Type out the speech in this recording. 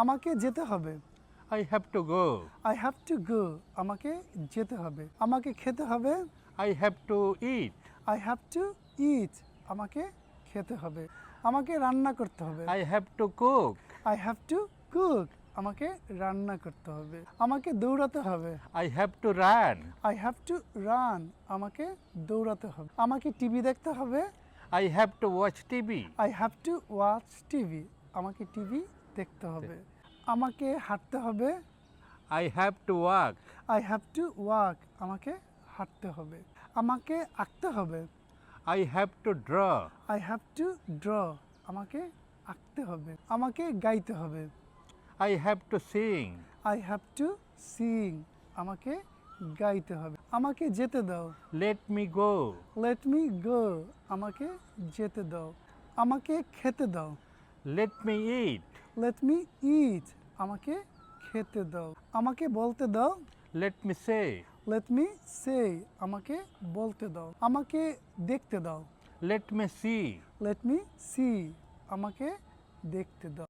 আমাকে যেতে হবে I have to go I have to go আমাকে যেতে হবে আমাকে খেতে হবে I have to eat I have to eat আমাকে খেতে হবে আমাকে রান্না করতে হবে I have to cook. I have to cook আমাকে রান্না করতে হবে আমাকে দৌড়াতে হবে I have to run. I have to run আমাকে দৌড়াতে হবে আমাকে টিভি দেখতে হবে I have to watch TV I have to watch TV আমাকে টিভি দেখতে হবে। আমাকে হাঁটতে হবে। I have to walk I have to walk আমাকে হাঁটতে হবে। আমাকে আঁকতে হবে। I have to draw I have to draw আমাকে আঁকতে হবে। আমাকে গাইতে হবে। I have to sing I have to sing আমাকে গাইতে হবে। আমাকে যেতে দাও। Let me go let me go আমাকে যেতে দাও। আমাকে খেতে দাও। Let me eat. Let me eat আমাকে খেতে দাও। আমাকে বলতে দাও। Let me say let me say আমাকে বলতে দাও। আমাকে দেখতে দাও। Let me see let me see আমাকে দেখতে দাও।